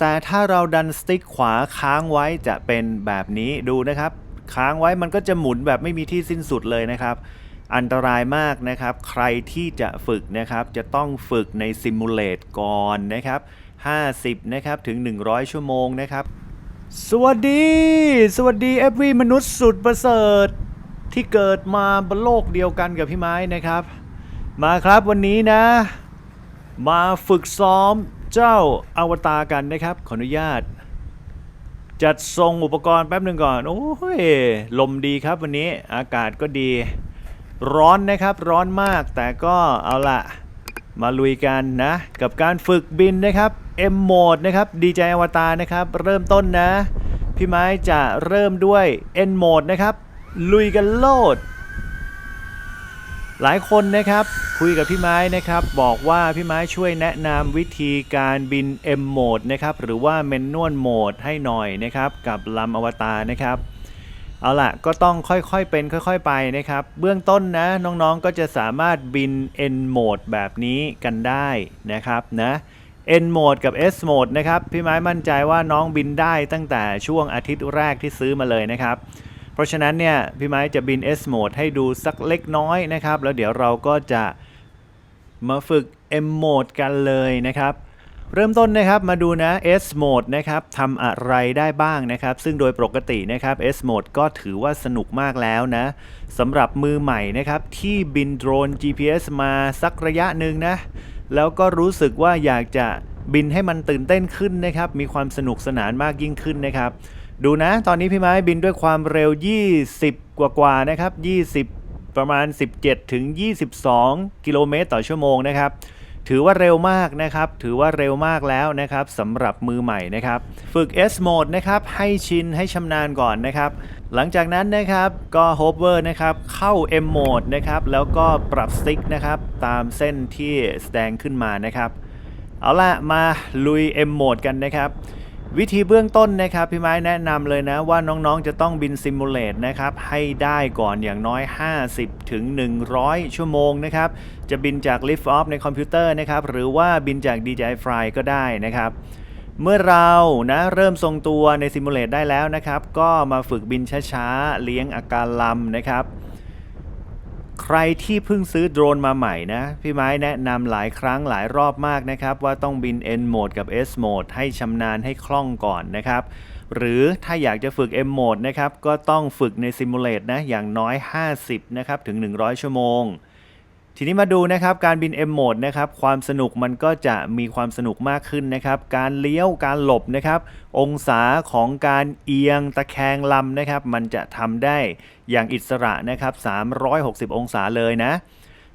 แต่ถ้าเราดันสติ๊กขวาค้างไว้จะเป็นแบบนี้ดูนะครับ ค้างไว้มันก็จะหมุนแบบไม่มีที่สิ้นสุดเลยนะครับ อันตรายมากนะครับ ใครที่จะฝึกนะครับ จะต้องฝึกในซิมูเลตก่อนนะครับ 50 นะครับ ถึง 100 ชั่วโมงนะครับ สวัสดี สวัสดีเอฟวีมนุษย์สุดประเสริฐ ที่เกิดมาบนโลกเดียวกันกับพี่ไม้นะครับ มาครับวันนี้นะ มาฝึกซ้อม เจ้าอวตารกันนะครับ ขออนุญาต จัดทรงอุปกรณ์แป๊บหนึ่งก่อน โอ้ยลมดีครับวันนี้อากาศก็ดี ร้อนนะครับร้อนมากแต่ก็เอาละมาลุยกันนะ กับการฝึกบินนะครับ M Mode นะครับดีใจอวตารนะครับ เริ่มต้นนะ พี่ไม้จะเริ่มด้วย N Mode นะครับ ลุยกันโลด หลายคนนะครับคุยกับพี่ไม้นะครับบอกว่าพี่ไม้ช่วยแนะนำวิธีการบิน M Mode นะครับหรือว่า Manual Mode ให้หน่อยนะครับกับลำอวตารนะครับเอาล่ะก็ต้องค่อยๆเป็นค่อยๆไปนะครับ เบื้องต้นนะน้องๆก็จะสามารถบิน N Mode แบบนี้กันได้นะครับนะ N Mode กับ S Mode นะครับพี่ไม้มั่นใจว่าน้องบินได้ตั้งแต่ช่วงอาทิตย์แรกที่ซื้อมาเลยนะครับ ราะฉะนั้นเนี่ยพี่ไม้จะบิน S Mode ให้ดูสักเล็กน้อยนะครับ แล้วเดี๋ยวเราก็จะมาฝึก M Mode กันเลยนะครับ เริ่มต้นนะครับมาดูนะ S Mode นะครับทำอะไรได้บ้างนะครับ ซึ่งโดยปกตินะครับ S Mode ก็ถือว่าสนุกมากแล้วนะสำหรับมือใหม่นะครับที่บินโดรน GPS มาสักระยะหนึ่งนะแล้วก็รู้สึกว่าอยากจะบินให้มันตื่นเต้นขึ้นนะครับ มีความสนุกสนานมากยิ่งขึ้นนะครับ ดูนะ ตอนนี้พี่ไม้บินด้วยความเร็ว 20 กว่ากว่าๆนะครับ 20 ประมาณ 17 ถึง 22 กิโลเมตรต่อชั่วโมงนะครับ ถือว่าเร็วมากนะครับ ถือว่าเร็วมากแล้วนะครับสำหรับมือใหม่นะครับ ฝึก S Mode นะครับ ให้ชินให้ชำนาญก่อนนะครับ หลังจากนั้นนะครับก็ hover นะครับ เข้า M Mode นะครับ แล้วก็ปรับสติ๊กนะครับ ตามเส้นที่แสดงขึ้นมานะครับ เอาละมาลุย M Mode กันนะครับ วิธีเบื้องต้นนะครับพี่ไม้แนะนำเลยนะว่าน้องๆจะต้องบินซิมูเลตนะครับให้ได้ก่อนอย่างน้อย 50 ถึง 100 ชั่วโมงนะครับจะบินจาก Lift Off ในคอมพิวเตอร์นะครับหรือว่าบินจาก DJI Fly ก็ได้นะครับเมื่อเรานะเริ่มทรงตัวในซิมูเลตได้แล้วนะครับก็มาฝึกบินช้าๆ เลี้ยงอาการลำนะครับ ใครที่เพิ่งซื้อโดรนมาใหม่นะ พี่ไม้แนะนำหลายครั้งหลายรอบมากนะครับ ว่าต้องบิน N mode กับ S mode ให้ชำนาญให้คล่องก่อนนะครับ หรือถ้าอยากจะฝึก M mode นะครับ ก็ต้องฝึกในซิมูเลตนะ อย่างน้อย 50 นะครับ ถึง 100 ชั่วโมง ทีนี้มาดูนะครับการบิน M mode นะครับความสนุกมันก็จะมีความสนุกมากขึ้นนะครับ การเลี้ยวการหลบนะครับองศาของการเอียงตะแคงลำนะครับมันจะทำได้อย่างอิสระนะครับ 360 องศาเลยนะ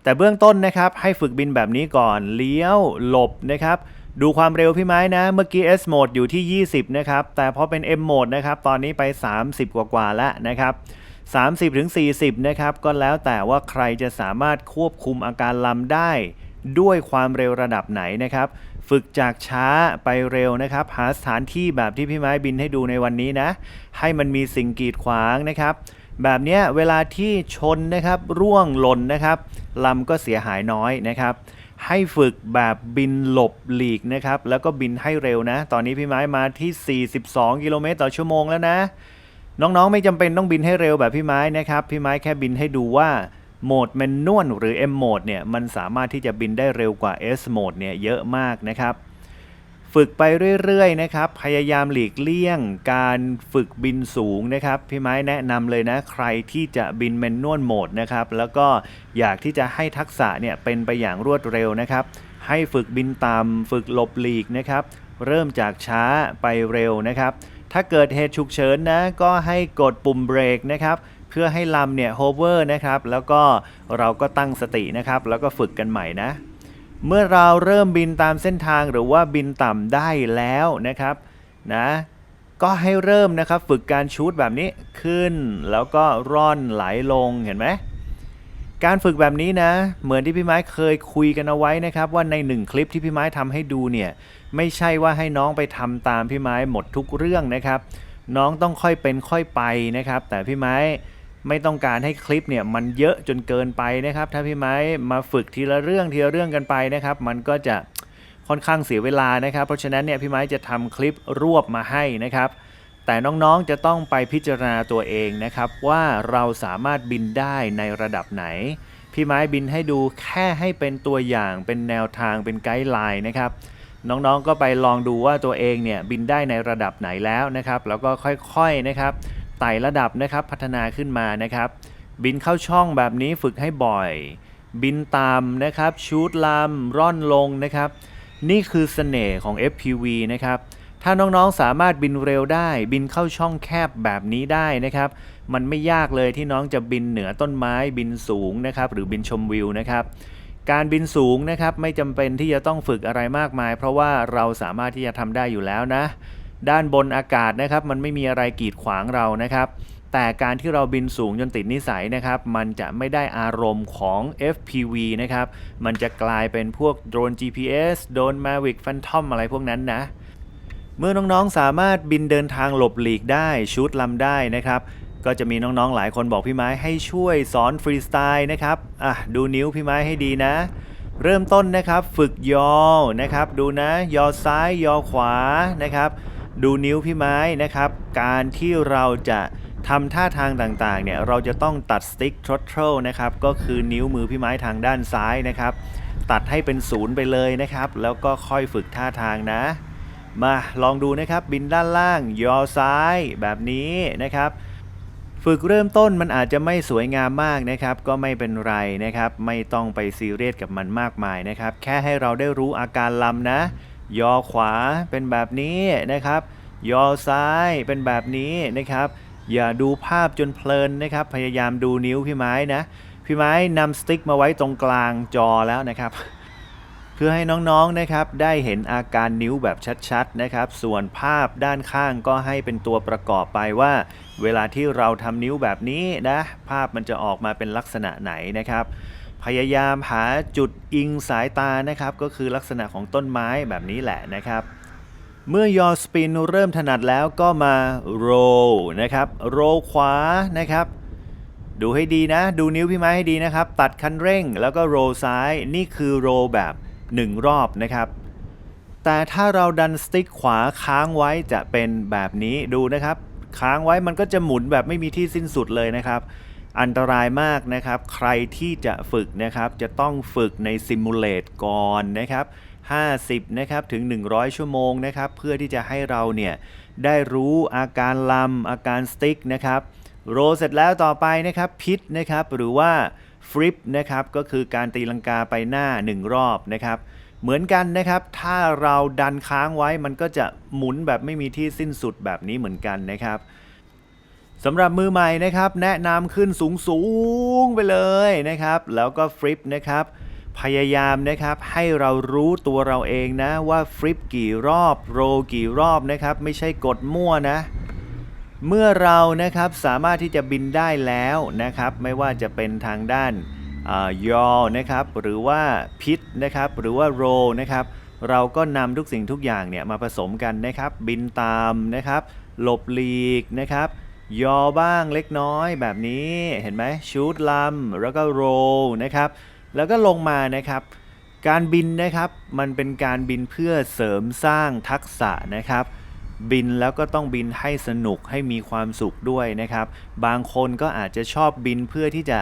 แต่เบื้องต้นนะครับให้ฝึกบินแบบนี้ก่อนเลี้ยวหลบนะครับดูความเร็วพี่ไม้นะ เมื่อกี้ S mode อยู่ที่ 20 นะครับ แต่พอเป็น M mode นะครับ ตอนนี้ไป 30 กว่ากว่าๆแล้วนะครับ 30ถึง40 นะครับ ก็แล้วแต่ว่าใครจะสามารถควบคุมอาการลำได้ ด้วยความเร็วระดับไหนนะครับ ฝึกจากช้าไปเร็วนะครับ หาสถานที่แบบที่พี่ไม้บินให้ดูในวันนี้นะ ให้มันมีสิ่งกีดขวางนะครับ แบบนี้เวลาที่ชนนะครับ ร่วงหล่นนะครับลำก็เสียหายน้อยนะครับให้ฝึกแบบบินหลบหลีกนะครับ แล้วก็บินให้เร็วนะ ตอนนี้พี่ไม้มาที่ 42 กิโลเมตรต่อชั่วโมงแล้วนะ น้องๆ ไม่จำเป็นต้องบินให้เร็วแบบพี่ไม้นะครับ พี่ไม้แค่บินให้ดูว่าโหมดแมนนวลหรือ M โหมดเนี่ยมันสามารถที่จะบินได้เร็วกว่า S โหมดเนี่ยเยอะมากนะครับ ฝึกไปเรื่อยๆนะครับ พยายามหลีกเลี่ยง การฝึกบินสูงนะครับ พี่ไม้แนะนำเลยนะ ใครที่จะบินแมนนวลโหมดนะครับ แล้วก็อยากที่จะให้ทักษะเนี่ยเป็นไปอย่างรวดเร็วนะครับ ให้ฝึกบินต่ำฝึกหลบหลีกนะครับ เริ่มจากช้าไปเร็วนะครับ ถ้าเกิดเหตุฉุกเฉินนะก็ให้กดปุ่มเบรกนะครับเพื่อให้ลำเนี่ยโฮเวอร์นะครับแล้วก็เราก็ตั้งสตินะครับ แล้วก็ฝึกกันใหม่นะ เมื่อเราเริ่มบินตามเส้นทางหรือว่าบินต่ำได้แล้วนะครับนะก็ให้เริ่มนะครับฝึกการชูดแบบนี้ขึ้น แล้วก็ร่อนไหลลงเห็นไหม การฝึกแบบนี้นะ เหมือนที่พี่ไม้เคยคุยกันเอาไว้นะครับ ว่าในหนึ่งคลิปที่พี่ไม้ทำให้ดูเนี่ย ไม่ใช่ว่าให้น้องไปทำตามพี่ไม้หมดทุกเรื่องนะครับ น้องต้องค่อยเป็นค่อยไปนะครับ แต่พี่ไม้ไม่ต้องการให้คลิปเนี่ยมันเยอะจนเกินไปนะครับ ถ้าพี่ไม้มาฝึกทีละเรื่องทีละเรื่องกันไปนะครับ มันก็จะค่อนข้างเสียเวลานะครับ เพราะฉะนั้นเนี่ยพี่ไม้จะทำคลิปรวบมาให้นะครับ แต่น้องๆจะต้องไปพิจารณาตัวเองนะครับ ว่าเราสามารถบินได้ในระดับไหน พี่ไม้บินให้ดูแค่ให้เป็นตัวอย่างเป็นแนวทางเป็นไกด์ไลน์นะครับ น้องๆก็ไปลองดูว่าตัวเองเนี่ยบินได้ในระดับไหนแล้วนะครับ แล้วก็ค่อยๆนะครับไต่ระดับนะครับพัฒนาขึ้นมานะครับ บินเข้าช่องแบบนี้ฝึกให้บ่อย บินตามนะครับชูดลำร่อนลงนะครับ นี่คือเสน่ห์ของ FPV นะครับ ถ้าน้องๆสามารถบินเร็วได้ บินเข้าช่องแคบแบบนี้ได้นะครับ มันไม่ยากเลยที่น้องจะบินเหนือต้นไม้บินสูงนะครับ หรือบินชมวิวนะครับ การบินสูงนะครับไม่จำเป็นที่จะต้องฝึกอะไรมากมาย เพราะว่าเราสามารถที่จะทำได้อยู่แล้วนะ ด้านบนอากาศนะครับ มันไม่มีอะไรกีดขวางเรานะครับแต่การที่เราบินสูงจนติดนิสัยนะครับ มันจะไม่ได้อารมณ์ของ FPV นะครับ มันจะกลายเป็นพวกโดรน GPS โดรน Mavic Phantom อะไรพวกนั้นนะ เมื่อน้องๆสามารถบินเดินทางหลบหลีกได้ชูดลำได้นะครับ ก็จะมีน้องๆหลายคนบอกพี่ไม้ให้ช่วยสอนฟรีสไตล์นะครับอะดูนิ้วพี่ไม้ให้ดีนะ เริ่มต้นนะครับฝึกยอนะครับ ดูนะ ยอซ้ายยอขวานะครับ ดูนิ้วพี่ไม้นะครับ การที่เราจะทำท่าทางต่างๆเนี่ยเราจะต้องตัดสติ๊กทรอตเทิลนะครับก็คือนิ้วมือพี่ไม้ทางด้านซ้ายนะครับ ตัดให้เป็นศูนย์ไปเลยนะครับ แล้วก็ค่อยฝึกท่าทางนะ มาลองดูนะครับบินด้านล่างยอซ้ายแบบนี้นะครับ ฝึกเริ่มต้นมันอาจจะไม่สวยงามมากนะครับ ก็ไม่เป็นไรนะครับ ไม่ต้องไปซีเรียสกับมันมากมายนะครับ แค่ให้เราได้รู้อาการลำนะยอขวาเป็นแบบนี้นะครับยอซ้ายเป็นแบบนี้นะครับ อย่าดูภาพจนเพลินนะครับ พยายามดูนิ้วพี่ไม้นะ พี่ไม้นำสติ๊กมาไว้ตรงกลางจอแล้วนะครับ เพื่อให้น้องๆนะครับได้เห็นอาการนิ้วแบบชัดๆนะครับส่วนภาพด้านข้างก็ให้เป็นตัวประกอบไปว่า เวลาที่เราทำนิ้วแบบนี้นะภาพมันจะออกมาเป็นลักษณะไหนนะครับพยายามหาจุดอิงสายตานะครับ ก็คือลักษณะของต้นไม้แบบนี้แหละนะครับ เมื่อยอสปินเริ่มถนัดแล้วก็มาโรนะครับโรขวานะครับ ดูให้ดีนะ ดูนิ้วพี่ไม้ให้ดีนะครับ ตัดคันเร่งแล้วก็โรซ้ายนี่คือโรแบบ 1 รอบนะครับ แต่ถ้าเราดันสติ๊กขวาค้างไว้จะเป็นแบบนี้ดูนะครับ ค้างไว้มันก็จะหมุนแบบไม่มีที่สิ้นสุดเลยนะครับ อันตรายมากนะครับ ใครที่จะฝึกนะครับ จะต้องฝึกในซิมูเลตก่อนนะครับ50นะครับถึง 100 ชั่วโมงนะครับ เพื่อที่จะให้เราเนี่ยได้รู้อาการลำอาการสติ๊กนะครับ โรเสร็จแล้วต่อไปนะครับพิทนะครับ หรือว่า ฟลิปนะครับก็คือการตีลังกาไปหน้า 1 รอบนะครับ เหมือนกันนะครับ ถ้าเราดันค้างไว้มันก็จะหมุนแบบไม่มีที่สิ้นสุดแบบนี้เหมือนกันนะครับสำหรับมือใหม่นะครับ แนะนำขึ้นสูงสูงๆไปเลยนะครับ แล้วก็ฟลิปนะครับ พยายามนะครับให้เรารู้ตัวเราเองนะว่าฟลิปกี่รอบโรกี่รอบนะครับ ไม่ใช่กดมั่วนะ เมื่อเรานะครับสามารถที่จะบินได้แล้วนะครับ ไม่ว่าจะเป็นทางด้านอยอนะครับหรือว่าพิทนะครับหรือว่าโรนะครับเราก็นำทุกสิ่งทุกอย่างเนี่ยมาผสมกันนะครับ บินตามนะครับหลบหลีกนะครับยอบ้างเล็กน้อยแบบนี้เห็นไหมชูดลำแล้วก็โรนะครับแล้วก็ลงมานะครับ การบินนะครับมันเป็นการบินเพื่อเสริมสร้างทักษะนะครับ บินแล้วก็ต้องบินให้สนุกให้มีความสุขด้วยนะครับ บางคนก็อาจจะชอบบินเพื่อที่จะ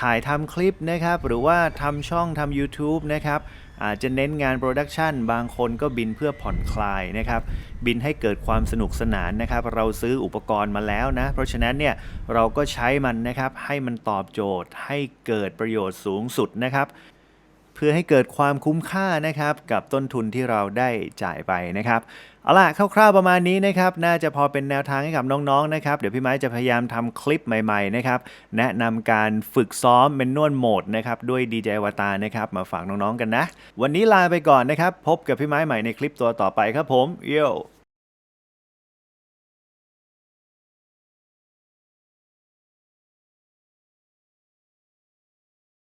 ถ่ายทำคลิปนะครับ หรือว่าทำช่องทำ YouTube นะครับอาจจะเน้นงานโปรดักชันบางคนก็บินเพื่อผ่อนคลายนะครับ บินให้เกิดความสนุกสนานนะครับ เราซื้ออุปกรณ์มาแล้วนะ เพราะฉะนั้นเนี่ยเราก็ใช้มันนะครับ ให้มันตอบโจทย์ให้เกิดประโยชน์สูงสุดนะครับ เพื่อให้เกิดความคุ้มค่านะครับกับต้นทุนที่เราได้จ่ายไปนะครับเอาล่ะคร่าวๆประมาณนี้นะครับน่าจะพอเป็นแนวทางให้กับน้องๆนะครับเดี๋ยวพี่ไม้จะพยายามทำคลิปใหม่ๆนะครับแนะนำการฝึกซ้อมเมนนวลโหมดนะครับด้วย DJ วตารนะครับมาฝากน้องๆกันนะ วันนี้ลาไปก่อนนะครับ พบกับพี่ไม้ใหม่ในคลิปตัวต่อไปครับผมโย